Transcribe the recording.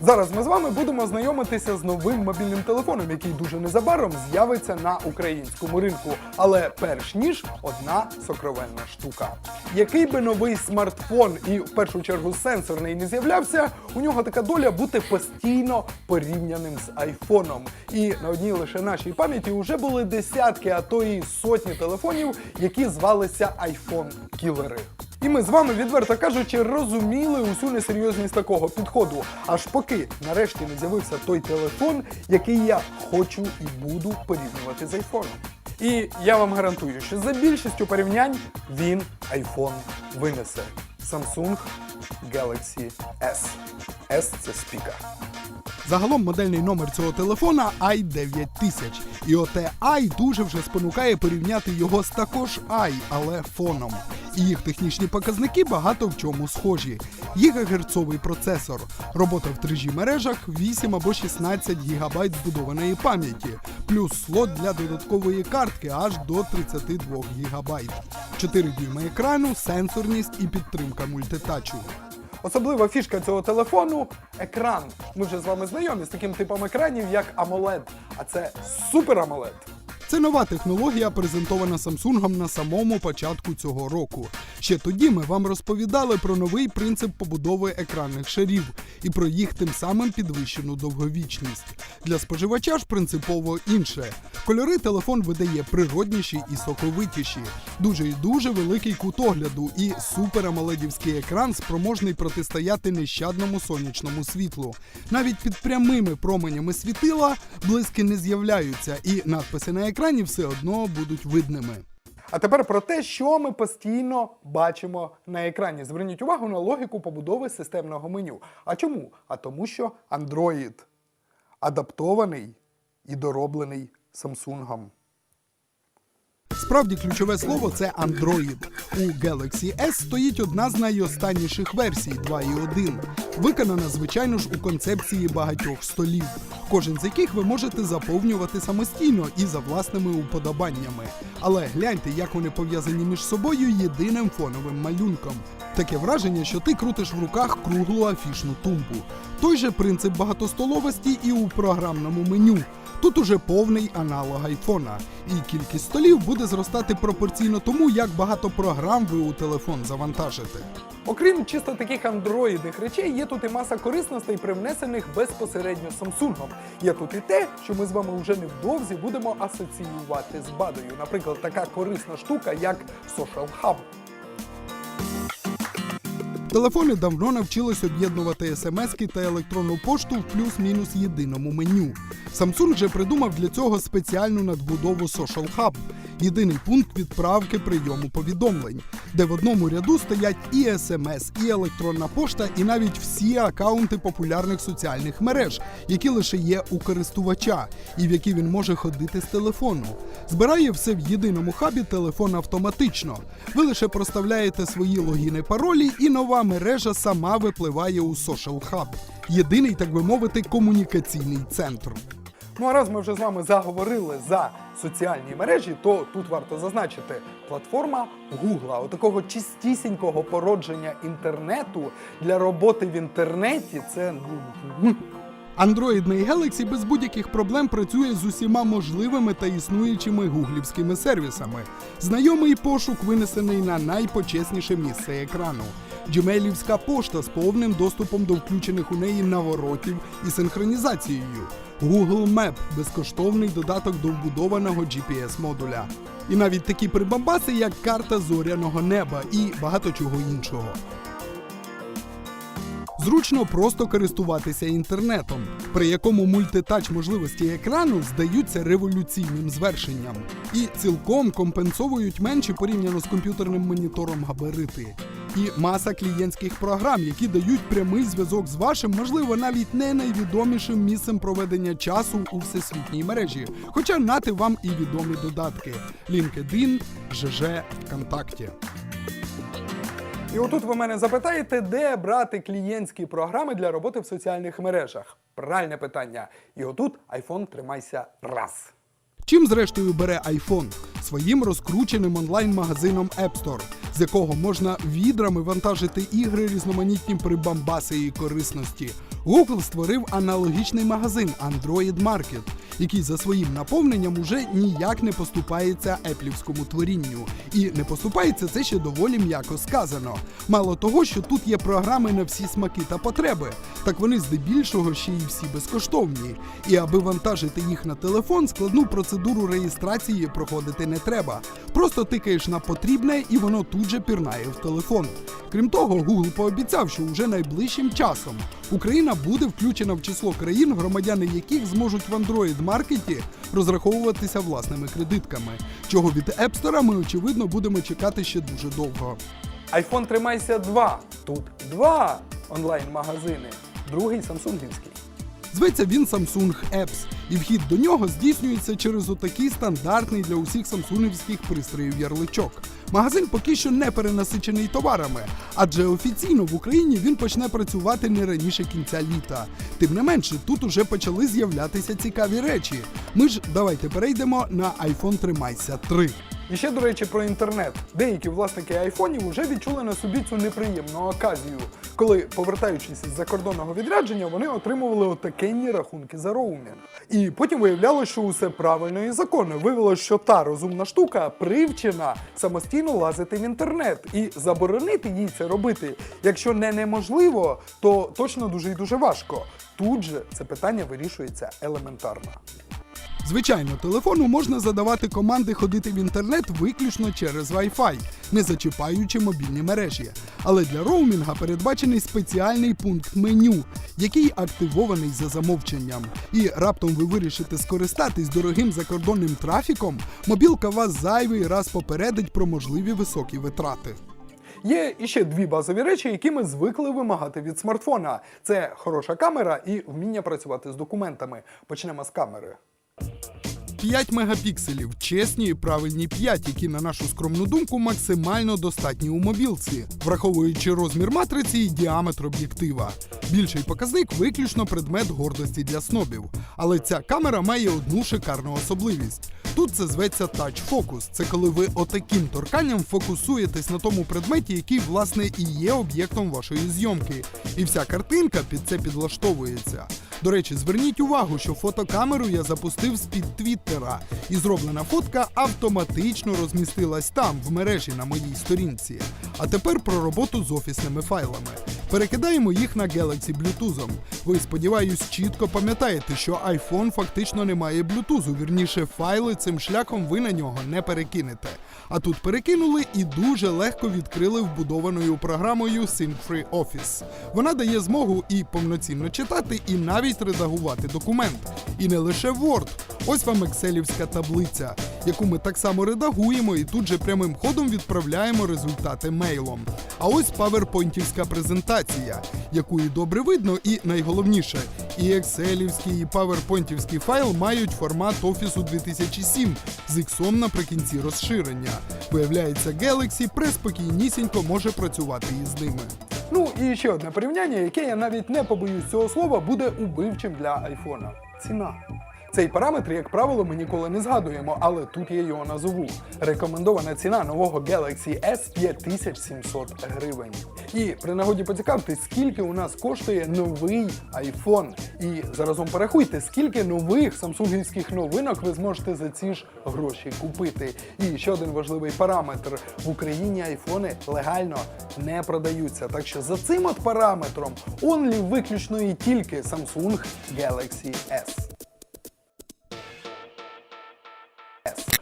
Зараз ми з вами будемо знайомитися з новим мобільним телефоном, який дуже незабаром з'явиться на українському ринку. Але перш ніж одна сокровенна штука. Який би новий смартфон і в першу чергу сенсорний не з'являвся, у нього така доля бути постійно порівняним з айфоном. І на одній лише нашій пам'яті вже були десятки, а то і сотні телефонів, які звалися айфон-кілери. І ми з вами, відверто кажучи, розуміли усю несерйозність такого підходу. Аж поки нарешті не з'явився той телефон, який я хочу і буду порівнювати з айфоном. І я вам гарантую, що за більшістю порівнянь він iPhone винесе. Samsung Galaxy S. S – це спіка. Загалом модельний номер цього телефона i9000. І оте і дуже вже спонукає порівняти його з також i, але фоном. І їх технічні показники багато в чому схожі. Гігагерцовий процесор, робота в 3G мережах, 8 або 16 ГБ збудованої пам'яті, плюс слот для додаткової картки аж до 32 ГБ. 4 дюйма екрану, сенсорність і підтримка мультитачу. Особлива фішка цього телефону екран. Ми вже з вами знайомі з таким типом екранів, як AMOLED, а це Super AMOLED. Це нова технологія, презентована Samsung на самому початку цього року. Ще тоді ми вам розповідали про новий принцип побудови екранних шарів і про їх тим самим підвищену довговічність. Для споживача ж принципово інше. Кольори телефон видає природніші і соковитіші. Дуже і дуже великий кут огляду і суперамоледівський екран спроможний протистояти нещадному сонячному світлу. Навіть під прямими променями світила блиски не з'являються, і надписи на екрані все одно будуть видними. А тепер про те, що ми постійно бачимо на екрані. Зверніть увагу на логіку побудови системного меню. А чому? А тому, що Android адаптований і дороблений Samsung. Справді ключове слово це Android. У Galaxy S стоїть одна з найостанніших версій 2.1, виконана, звичайно ж, у концепції багатьох столів, кожен з яких ви можете заповнювати самостійно і за власними уподобаннями. Але гляньте, як вони пов'язані між собою єдиним фоновим малюнком. Таке враження, що ти крутиш в руках круглу афішну тумбу. Той же принцип багатостоловості і у програмному меню. Тут уже повний аналог айфона, і кількість столів буде зростати пропорційно тому, як багато програм ви у телефон завантажите. Окрім чисто таких андроїдних речей, є тут і маса корисностей, привнесених безпосередньо Samsung. Є тут і те, що ми з вами вже невдовзі будемо асоціювати з бадою. Наприклад, така корисна штука, як Social Hub. Телефони давно навчились об'єднувати смски та електронну пошту в плюс-мінус єдиному меню. Samsung же придумав для цього спеціальну надбудову Social Hub – єдиний пункт відправки прийому повідомлень, де в одному ряду стоять і смс, і електронна пошта, і навіть всі акаунти популярних соціальних мереж, які лише є у користувача, і в які він може ходити з телефону. Збирає все в єдиному хабі телефон автоматично. Ви лише проставляєте свої логіни паролі, і нова мережа сама випливає у Social Hub. Єдиний, так би мовити, комунікаційний центр. Ну а раз ми вже з вами заговорили за соціальні мережі, то тут варто зазначити платформа Гугла, отакого чистісінького породження інтернету для роботи в інтернеті. Це ну. Андроїдний Galaxy без будь-яких проблем працює з усіма можливими та існуючими гуглівськими сервісами. Знайомий пошук винесений на найпочесніше місце екрану. Gmailівська пошта з повним доступом до включених у неї наворотів і синхронізацією. Google Map безкоштовний додаток до вбудованого GPS-модуля. І навіть такі прибамбаси, як карта зоряного неба і багато чого іншого. Зручно просто користуватися інтернетом, при якому мультитач можливості екрану здаються революційним звершенням і цілком компенсовують менші порівняно з комп'ютерним монітором габарити. І маса клієнтських програм, які дають прямий зв'язок з вашим, можливо, навіть не найвідомішим місцем проведення часу у всесвітній мережі. Хоча нати вам і відомі додатки: LinkedIn, ЖЖ, ВКонтакті. І отут ви мене запитаєте, де брати клієнтські програми для роботи в соціальних мережах? Правильне питання. І отут iPhone тримайся раз. Чим зрештою бере iPhone? Своїм розкрученим онлайн-магазином App Store, з якого можна відрами вантажити ігри різноманітні прибамбаси і корисності. Google створив аналогічний магазин Android Market, який за своїм наповненням уже ніяк не поступається еплівському творінню. І не поступається це ще доволі м'яко сказано. Мало того, що тут є програми на всі смаки та потреби, так вони здебільшого ще й всі безкоштовні. І аби вантажити їх на телефон, складну процедуру реєстрації проходити не треба. Просто тикаєш на потрібне і воно тут же пірнає в телефон. Крім того, Google пообіцяв, що уже найближчим часом Україна буде включена в число країн, громадяни яких зможуть в Android маркеті розраховуватися власними кредитками. Чого від App Store ми очевидно будемо чекати ще дуже довго. iPhone тримайся 2. Тут два онлайн-магазини. Другий самсунгівський. Зветься він Samsung Apps, і вхід до нього здійснюється через отакий стандартний для усіх самсунгівських пристроїв ярличок. Магазин поки що не перенасичений товарами, адже офіційно в Україні він почне працювати не раніше кінця літа. Тим не менше, тут уже почали з'являтися цікаві речі. Ми ж давайте перейдемо на iPhone Тримайся 3. І ще, до речі, про інтернет. Деякі власники айфонів вже відчули на собі цю неприємну оказію, коли, повертаючись із закордонного відрядження, вони отримували отакенні рахунки за роумінг. І потім виявлялося, що усе правильно і законно. Виявилося, що та розумна штука привчена самостійно лазити в інтернет і заборонити їй це робити. Якщо не неможливо, то точно дуже і дуже важко. Тут же це питання вирішується елементарно. Звичайно, телефону можна задавати команди ходити в інтернет виключно через Wi-Fi, не зачіпаючи мобільні мережі. Але для роумінга передбачений спеціальний пункт меню, який активований за замовченням. І раптом ви вирішите скористатись дорогим закордонним трафіком, мобілка вас зайвий раз попередить про можливі високі витрати. Є іще дві базові речі, які ми звикли вимагати від смартфона: це хороша камера і вміння працювати з документами. Почнемо з камери. 5 мегапікселів, чесні і правильні 5, які, на нашу скромну думку, максимально достатні у мобілці, враховуючи розмір матриці і діаметр об'єктива. Більший показник виключно предмет гордості для снобів. Але ця камера має одну шикарну особливість. Тут це зветься Focus. Це коли ви отаким торканням фокусуєтесь на тому предметі, який, власне, і є об'єктом вашої зйомки. І вся картинка під це підлаштовується. До речі, зверніть увагу, що фотокамеру я запустив з-під твіттера, і зроблена фотка автоматично розмістилась там, в мережі на моїй сторінці. А тепер про роботу з офісними файлами. Перекидаємо їх на Galaxy Bluetooth. Ви, сподіваюсь, чітко пам'ятаєте, що iPhone фактично не має Bluetooth, вірніше, файли цим шляхом ви на нього не перекинете. А тут перекинули і дуже легко відкрили вбудованою програмою SyncFree Office. Вона дає змогу і повноцінно читати, і навіть редагувати документ. І не лише Word. Ось вам екселівська таблиця, яку ми так само редагуємо і тут же прямим ходом відправляємо результати мейлом. А ось паверпойнтівська презентація, яку і добре видно, і найголовніше, і екселівський, і паверпойнтівський файл мають формат Офісу 2007 з іксом наприкінці розширення. Виявляється, Galaxy преспокійнісінько може працювати із ними. Ну і ще одне порівняння, яке я навіть не побоюсь цього слова, буде убивчим для айфона. Ціна. Цей параметр, як правило, ми ніколи не згадуємо, але тут я його назову. Рекомендована ціна нового Galaxy S 5700 гривень. І при нагоді поцікавтесь, скільки у нас коштує новий iPhone. І заразом порахуйте, скільки нових самсунгівських новинок ви зможете за ці ж гроші купити. І ще один важливий параметр: в Україні айфони легально не продаються. Так що за цим от параметром онлі виключно і тільки Samsung Galaxy S.